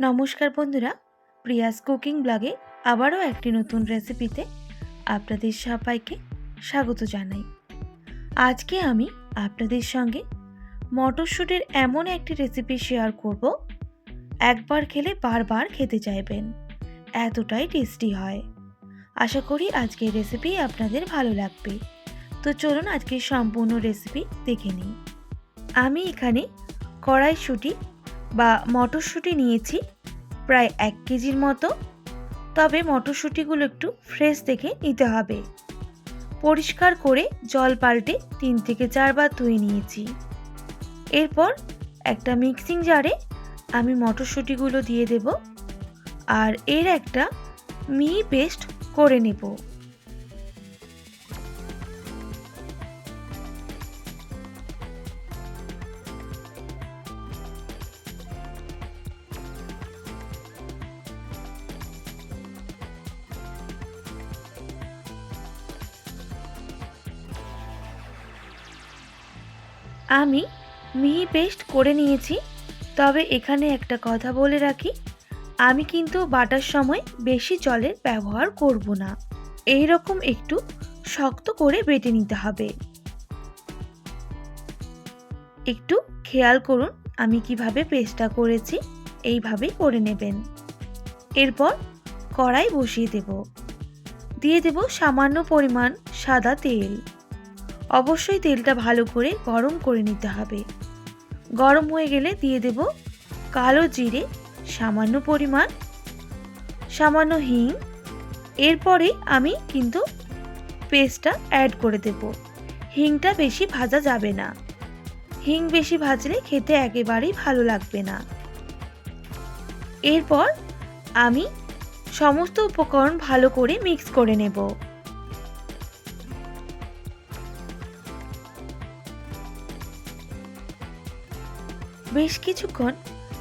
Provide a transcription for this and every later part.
নমস্কার বন্ধুরা, Prius cooking ব্লগে আবারও একটি নতুন রেসিপিতে আপনাদের সবাইকে স্বাগত জানাই। আজকে আমি আপনাদের সঙ্গে মটরশুঁটির এমন একটি রেসিপি শেয়ার করব, একবার খেলে বারবার খেতে চাইবেন, এতটাই টেস্টি হয়। আশা করি আজকের রেসিপি আপনাদের ভালো লাগবে। তো চলুন আজকের সম্পূর্ণ রেসিপি দেখে নিই। আমি এখানে কড়াইশুঁটি বা মটরশুঁটি নিয়েছি প্রায় এক কেজির মতো। তবে মটরশুঁটিগুলো একটু ফ্রেশ দেখে নিতে হবে। পরিষ্কার করে জল পাল্টে তিন থেকে চারবার ধুয়ে নিয়েছি। এরপর একটা মিক্সিং জারে আমি মটরশুঁটিগুলো দিয়ে দেব। আর এর একটা মিহি পেস্ট করে নেব। আমি মিহি পেস্ট করে নিয়েছি, তবে এখানে একটা কথা বলে রাখি, আমি কিন্তু বাটার সময় বেশি জলের ব্যবহার করব না। এই রকম একটু শক্ত করে বেটে নিতে হবে। একটু খেয়াল করুন আমি কীভাবে পেস্টটা করেছি, এইভাবেই করে নেবেন। এরপর কড়াই বসিয়ে দেব। দিয়ে দেব সামান্য পরিমাণ সাদা তেল। অবশ্যই তেলটা ভালো করে গরম করে নিতে হবে। গরম হয়ে গেলে দিয়ে দেব কালো জিরে, সামান্য পরিমাণ, সামান্য হিং। এরপরে আমি কিন্তু পেস্টটা অ্যাড করে দেব। হিংটা বেশি ভাজা যাবে না। হিং বেশি ভাজলে খেতে একেবারেই ভালো লাগবে না। এরপর আমি সমস্ত উপকরণ ভালো করে মিক্স করে নেব। বেশ কিছুক্ষণ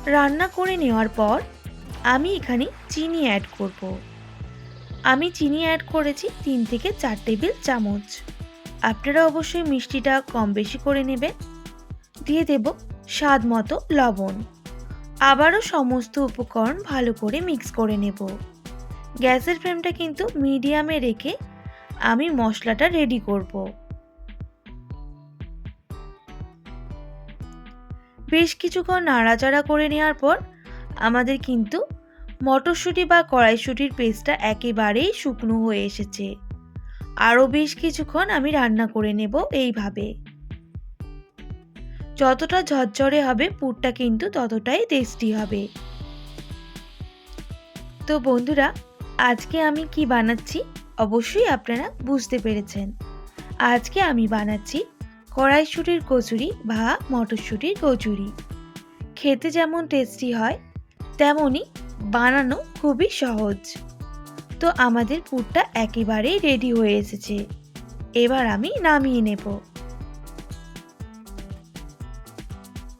রান্না করে নেওয়ার পর আমি এখানে চিনি অ্যাড করব। আমি চিনি অ্যাড করেছি তিন থেকে চার টেবিল চামচ। আপনারা অবশ্যই মিষ্টিটা কম বেশি করে নেবেন। দিয়ে দেব স্বাদ মতো লবণ। আবারও সমস্ত উপকরণ ভালো করে মিক্স করে নেব। গ্যাসের ফ্লেমটা কিন্তু মিডিয়ামে রেখে আমি মশলাটা রেডি করব। বেশ কিছুক্ষণ নাড়াচাড়া করে নেওয়ার পর আমাদের কিন্তু মটরশুঁটি বা কড়াইশুঁটির পেস্টটা একেবারেই শুকনো হয়ে এসেছে। আরও বেশ কিছুক্ষণ আমি রান্না করে নেব এইভাবে। যতটা ঝরঝরে হবে পুরটা কিন্তু ততটাই টেস্টি হবে। তো বন্ধুরা, আজকে আমি কি বানাচ্ছি? অবশ্যই আপনারা বুঝতে পেরেছেন। আজকে আমি বানাচ্ছি কড়াইশুটির কচুরি বা মটরশুঁটির কচুরি। খেতে যেমন টেস্টি হয়, তেমনই বানানো খুবই সহজ। তো আমাদের পুরটা একেবারেই রেডি হয়ে এসেছে। এবার আমি নামিয়ে নেব।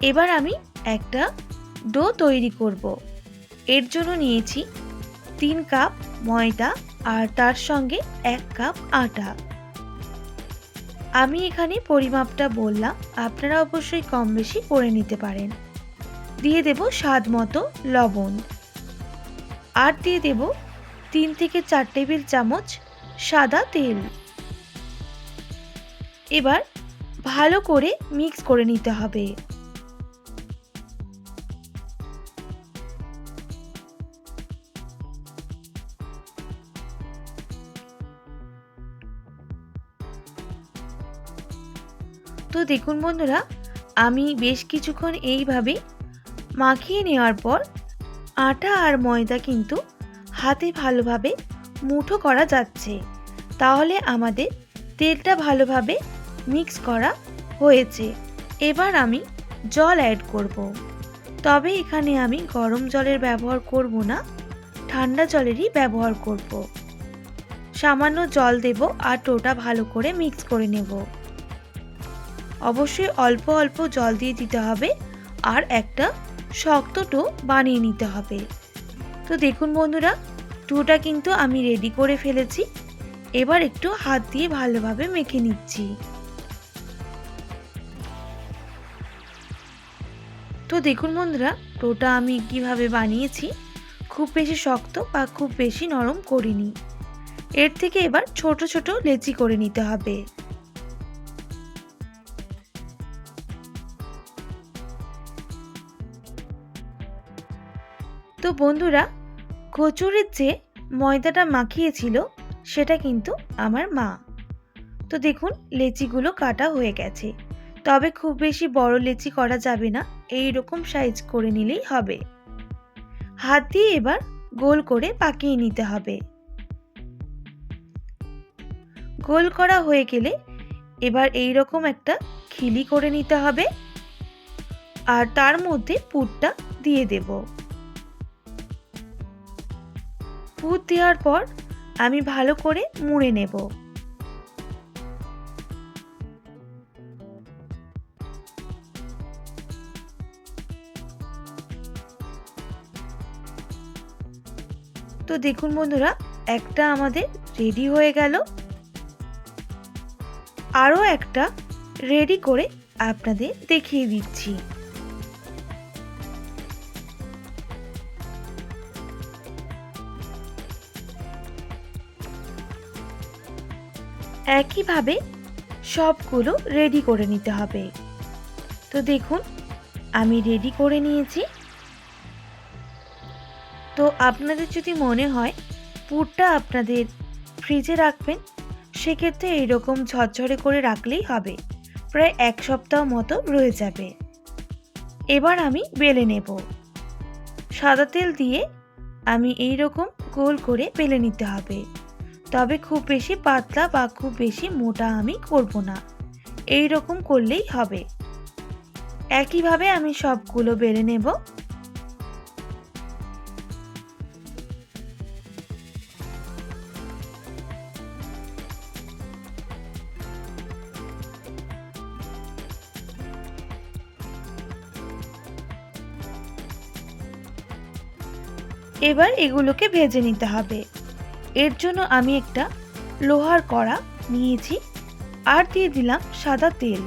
এবার আমি একটা ডো তৈরি করব। এর জন্য নিয়েছি তিন কাপ ময়দা আর তার সঙ্গে এক কাপ আটা। আমি এখানে পরিমাপটা বললাম, আপনারা অবশ্যই কম বেশি করে নিতে পারেন। দিয়ে দেব স্বাদ মতো লবণ। আর দিয়ে দেব তিন থেকে চার টেবিল চামচ সাদা তেল। এবার ভালো করে মিক্স করে নিতে হবে। দেখুন বন্ধুরা, আমি বেশ কিছুক্ষণ এইভাবে মাখিয়ে নেওয়ার পর আটা আর ময়দা কিন্তু হাতে ভালোভাবে মুঠো করা যাচ্ছে তাহলে আমাদের তেলটা ভালোভাবে মিক্স করা হয়েছে এবার আমি জল অ্যাড করব। তবে এখানে আমি গরম জলের ব্যবহার করব না, ঠান্ডা জলেরই ব্যবহার করব। সামান্য জল দেব আর টোটা ভালো করে মিক্স করে নেব অবশ্যই অল্প অল্প জল দিয়ে দিতে হবে আর একটা শক্ত টো বানিয়ে নিতে হবে। তো দেখুন বন্ধুরা টোটা কিন্তু আমি রেডি করে ফেলেছি। এবার একটু হাত দিয়ে ভালোভাবে মেখে নিচ্ছি। তো দেখুন বন্ধুরা টোটা আমি কীভাবে বানিয়েছি, খুব বেশি শক্ত বা খুব বেশি নরম করিনি। এর থেকে এবার ছোট ছোট লেচি করে নিতে হবে। তো বন্ধুরা কচুরির যে ময়দাটা মাখিয়েছিল, সেটা কিন্তু আমার মা। তো দেখুন, লেচিগুলো কাটা হয়ে গেছে। তবে খুব বেশি বড় লেচি করা যাবে না এই রকম সাইজ করে নিলেই হবে। হাত দিয়ে এবার গোল করে পাকিয়ে নিতে হবে। গোল করা হয়ে গেলে এবার এই রকম একটা খিলি করে নিতে হবে। আর তার মধ্যে পুরটা দিয়ে দেব। পুর দেওয়ার পর আমি ভালো করে মুড়ে নেব। তো দেখুন বন্ধুরা, একটা আমাদের রেডি হয়ে গেল। আরও একটা রেডি করে আপনাদের দেখিয়ে দিচ্ছি। একইভাবে সবগুলো রেডি করে নিতে হবে। তো দেখুন, আমি রেডি করে নিয়েছি। তো আপনাদের যদি মনে হয় পুরটা আপনাদের ফ্রিজে রাখবেন, সেক্ষেত্রে এইরকম ঝরঝরে করে রাখলেই হবে। প্রায় এক সপ্তাহ মতো রয়ে যাবে। এবার আমি বেলে নেব। সাদা তেল দিয়ে আমি এই রকম গোল করে বেলে নিতে হবে। তবে খুব বেশি পাতলা বা খুব বেশি মোটা আমি করব না। এই রকম করলেই হবে। একইভাবে আমি সবগুলো বেড়ে নেব। এবার এগুলোকে ভেজে নিতে হবে। এর জন্য আমি একটা লোহার কড়া নিয়েছি আর দিয়ে দিলাম সাদা তেল।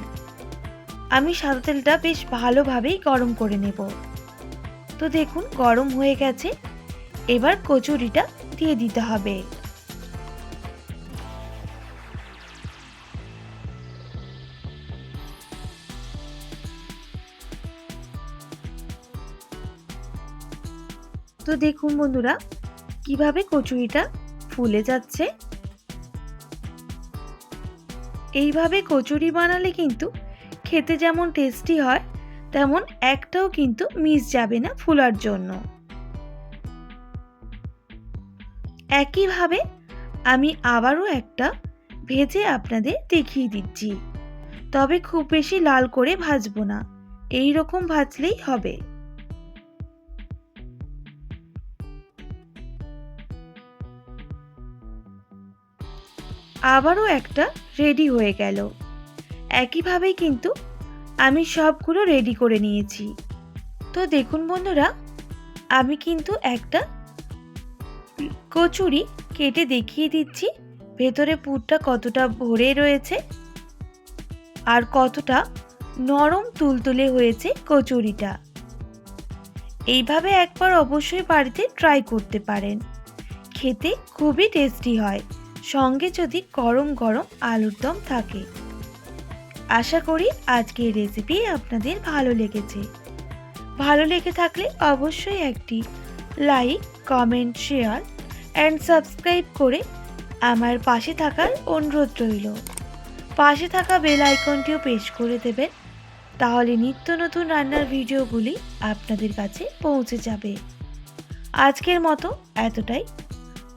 আমি সাদা তেলটা বেশ ভালোভাবেই গরম করে নেব। তো দেখুন, গরম হয়ে গেছে। এবার কচুরিটা দিয়ে দিতে হবে। তো দেখুন বন্ধুরা, কীভাবে কচুরিটা ফুলে যাচ্ছে। এইভাবে কচুরি বানালে কিন্তু খেতে যেমন টেস্টি হয়, তেমন একটাও কিন্তু মিস যাবে না ফুলার জন্য। একইভাবে আমি আবারও একটা ভেজে আপনাদের দেখিয়ে দিচ্ছি। তবে খুব বেশি লাল করে ভাজবো না এই রকম ভাজলেই হবে। আবারও একটা রেডি হয়ে গেল। একইভাবেই কিন্তু আমি সবগুলো রেডি করে নিয়েছি। তো দেখুন বন্ধুরা, আমি কিন্তু একটা কচুরি কেটে দেখিয়ে দিচ্ছি, ভেতরে পুরটা কতটা ভরে রয়েছে আর কতটা নরম তুলতুলে হয়েছে কচুরিটা। এইভাবে একবার অবশ্যই বাড়িতে ট্রাই করতে পারেন। খেতে খুবই টেস্টি হয়। সঙ্গে যদি গরম গরম আলুর দম থাকে। আশা করি আজকের রেসিপি আপনাদের ভালো লেগেছে। ভালো লেগে থাকলে অবশ্যই একটি like comment share and subscribe করে আমার পাশে থাকার অনুরোধ রইল। পাশে থাকা বেল আইকনটিও পেশ করে দেবেন। তাহলে নিত্য নতুন রান্নার ভিডিওগুলি আপনাদের কাছে পৌঁছে যাবে। আজকের মতো এতটাই।